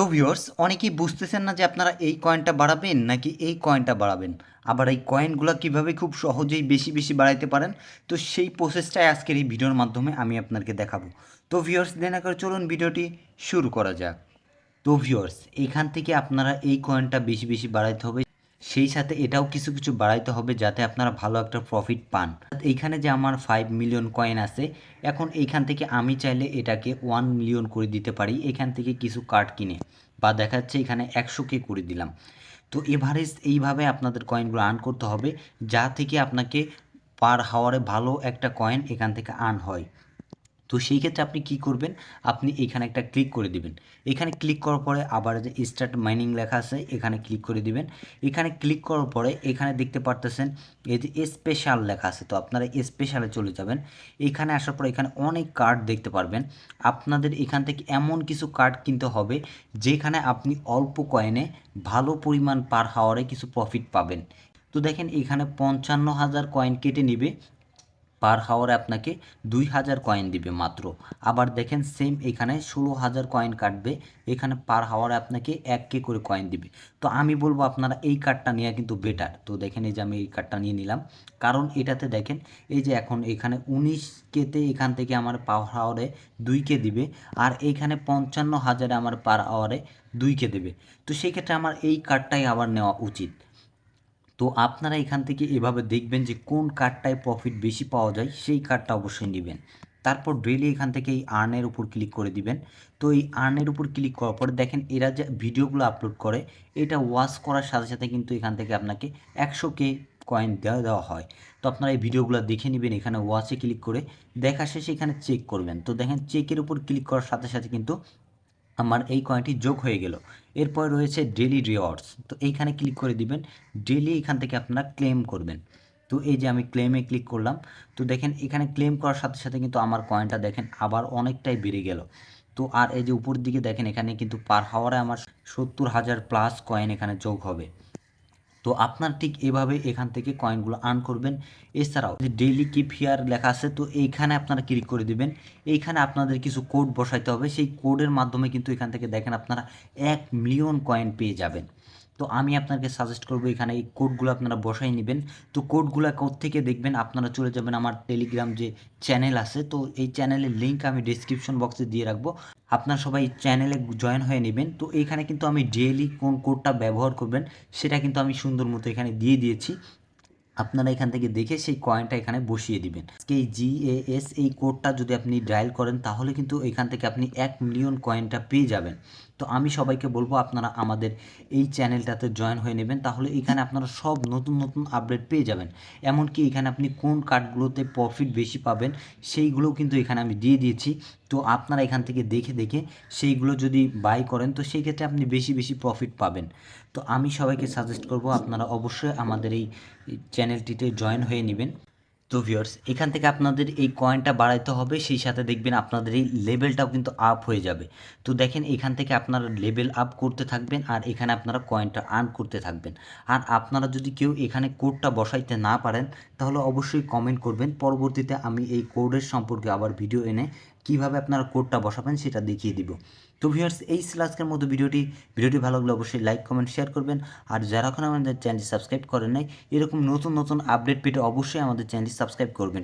তো ভিউয়ার্স অনেকেই বুঝতেছেন না যে আপনারা এই কয়েনটা বাড়াবেন নাকি এই কয়েনটা বাড়াবেন। আবার এই কয়েনগুলো কীভাবে খুব সহজেই বেশি বেশি বাড়াইতে পারেন, তো সেই প্রসেসটাই আজকের এই ভিডিওর মাধ্যমে আমি আপনাকে দেখাবো। তো ভিউয়ার্স দেন করে চলুন ভিডিওটি শুরু করা যাক। তো ভিউয়ার্স এখান থেকে আপনারা এই কয়েনটা বেশি বেশি বাড়াইতে হবে। সেই সাথে এটাও কিছু কিছু বাড়াইতে হবে যাতে আপনারা ভালো একটা প্রফিট পান। এইখানে যে আমার ফাইভ মিলিয়ন কয়েন আছে, এখন এইখান থেকে আমি চাইলে এটাকে ওয়ান মিলিয়ন করে দিতে পারি, এখান থেকে কিছু কার্ড কিনে। বা দেখা যাচ্ছে এখানে একশোকে করে দিলাম। তো এভারেজ এইভাবে আপনাদের কয়েনগুলো আর্ন করতে হবে, যা থেকে আপনাকে পার হাওয়ারে ভালো একটা কয়েন এখান থেকে আর্ন হয়। তো সেই ক্ষেত্রে আপনি কি করবেন? আপনি এখানে একটা ক্লিক করে দিবেন। এখানে ক্লিক করার পরে আবার যে স্টার্ট মাইনিং লেখা আছে, এখানে ক্লিক করে দিবেন। এখানে ক্লিক করার পরে এখানে দেখতে পারতেছেন, এই যে স্পেশাল লেখা আছে, তো আপনারা স্পেশালে চলে যাবেন। এখানে আসার পরে এখানে অনেক কার্ড দেখতে পারবেন। আপনাদের এখান থেকে এমন কিছু কার্ড কিনতে হবে, যেখানে আপনি অল্প কয়েনে ভালো পরিমাণ পার হাওয়ারে কিছু প্রফিট পাবেন। তো দেখেন, এখানে পঞ্চান্ন হাজার কয়েন কেটে নিবে। পার হাওয়ারে আপনাকে দুই হাজার কয়েন দিবে মাত্র। আবার দেখেন সেম এখানে ষোলো হাজার কয়েন কাটবে, এখানে পার হাওয়ারে আপনাকে এক কে করে কয়েন দিবে। তো আমি বলব আপনারা এই কার্ডটা নেওয়া কিন্তু বেটার তো দেখেন এই যে আমি এই কার্ডটা নিয়ে নিলাম। কারণ এটাতে দেখেন এই যে এখন এখানে উনিশ কেতে এখান থেকে আমার পার হাওয়ারে দুই কে দিবে, আর এইখানে পঞ্চান্ন হাজারে আমার পার হাওয়ারে দুই কে দেবে। তো সেই ক্ষেত্রে আমার এই কার্ডটাই আবার নেওয়া উচিত। তো আপনারা এখান থেকে এভাবে দেখবেন যে কোন কার্ডটায় প্রফিট বেশি পাওয়া যায়, সেই কার্ডটা অবশ্যই নেবেন। তারপর ডেলি এখান থেকে এই আর্নের উপর ক্লিক করে দিবেন। তো এই আর্নের উপর ক্লিক করার পরে দেখেন এরা যে ভিডিওগুলো আপলোড করে, এটা ওয়াচ করার সাথে সাথে কিন্তু এখান থেকে আপনাকে একশো কে কয়েন দেওয়া দেওয়া হয়। তো আপনারা এই ভিডিওগুলো দেখে নেবেন, এখানে ওয়াচে ক্লিক করে। দেখা শেষে এখানে চেক করবেন। তো দেখেন চেকের উপর ক্লিক করার সাথে সাথে কিন্তু আমার এই কয়েনটি যোগ হয়ে গেল। এরপর রয়েছে ডেলি রিওয়ার্ডস তো এইখানে ক্লিক করে দিবেন। ডেলি এখান থেকে আপনারা ক্লেম করবেন। তো এই যে আমি ক্লেমে ক্লিক করলাম, তো দেখেন এখানে ক্লেম করার সাথে সাথে কিন্তু আমার কয়েনটা দেখেন আবার অনেকটাই বেড়ে গেল। তো আর এই যে উপর দিকে দেখেন এখানে কিন্তু পার হাওয়ারে আমার সত্তর হাজার প্লাস কয়েন এখানে যোগ হবে। তো আপনার ঠিক এভাবে এখান থেকে কয়েনগুলো আর্ন করবেন। এছাড়াও যে ডেইলি কিপ হিয়ার লেখা আছে, তো এইখানে আপনারা ক্লিক করে দিবেন। এইখানে আপনাদের কিছু কোড বসাইতে হবে। সেই কোডের মাধ্যমে কিন্তু এখান থেকে দেখেন আপনারা এক মিলিয়ন কয়েন পেয়ে যাবেন। তো আমি আপনাকে সাজেস্ট করব এখানে এই কোডগুলো আপনারা বসাই নেবেন। তো কোডগুলো থেকে দেখবেন? আপনারা চলে যাবেন আমার টেলিগ্রাম যে চ্যানেল আছে। তো এই চ্যানেলের লিঙ্ক আমি ডিসক্রিপশন বক্সে দিয়ে রাখব। আপনারা সবাই চ্যানেলে জয়েন হয়ে নেবেন। তো এইখানে কিন্তু আমি ডেইলি কোন কোডটা ব্যবহার করবেন, সেটা কিন্তু আমি সুন্দর মতো এখানে দিয়ে দিয়েছি। আপনারা এখান থেকে দেখে সেই কয়েনটা এখানে বসিয়ে দিবেন। এই এস এই কোডটা যদি আপনি ডায়াল করেন, তাহলে কিন্তু এখান থেকে আপনি এক মিলিয়ন কয়েনটা পেয়ে যাবেন। তো আমি সবাইকে বলব, আপনারা আমাদের এই চ্যানেলটাতে জয়েন হয়ে নেবেন। তাহলে এখানে আপনারা সব নতুন নতুন আপডেট পেয়ে যাবেন। এমনকি এখানে আপনি কোন কার্ডগুলোতে প্রফিট বেশি পাবেন, সেইগুলোও কিন্তু এখানে আমি দিয়ে দিয়েছি। তো আপনারা এখান থেকে দেখে দেখে সেইগুলো যদি বাই করেন, তো সেই ক্ষেত্রে আপনি বেশি বেশি প্রফিট পাবেন। তো আমি সবাইকে সাজেস্ট করব, আপনারা অবশ্যই আমাদের এই চ্যানেলটিতে জয়েন হয়ে নেবেন। তো ভিউয়ার্স এখান থেকে আপনাদের এই কয়েনটা বাড়াইতে হবে, সেই সাথে দেখবেন আপনাদের এই লেভেলটাও কিন্তু আপ হয়ে যাবে। তো দেখেন, এখান থেকে আপনারা লেভেল আপ করতে থাকবেন আর এখানে আপনারা কয়েনটা আর্ন করতে থাকবেন। আর আপনারা যদি কেউ এখানে কোডটা বসাইতে না পারেন, তাহলে অবশ্যই কমেন্ট করবেন। পরবর্তীতে আমি এই কোডের সম্পর্কে আবার ভিডিও এনে কীভাবে আপনারা কোডটা বসাবেন সেটা দেখিয়ে দিব। তো ভিউয়ার্স এই ছিল আজকের মতো ভিডিওটি। ভিডিওটি ভালো লাগলে অবশ্যই লাইক কমেন্ট শেয়ার করবেন। আর যারা এখন আমাদের চ্যানেলটি সাবস্ক্রাইব করেন নাই, এরকম নতুন নতুন আপডেট পেতে অবশ্যই আমাদের চ্যানেলটি সাবস্ক্রাইব করবেন।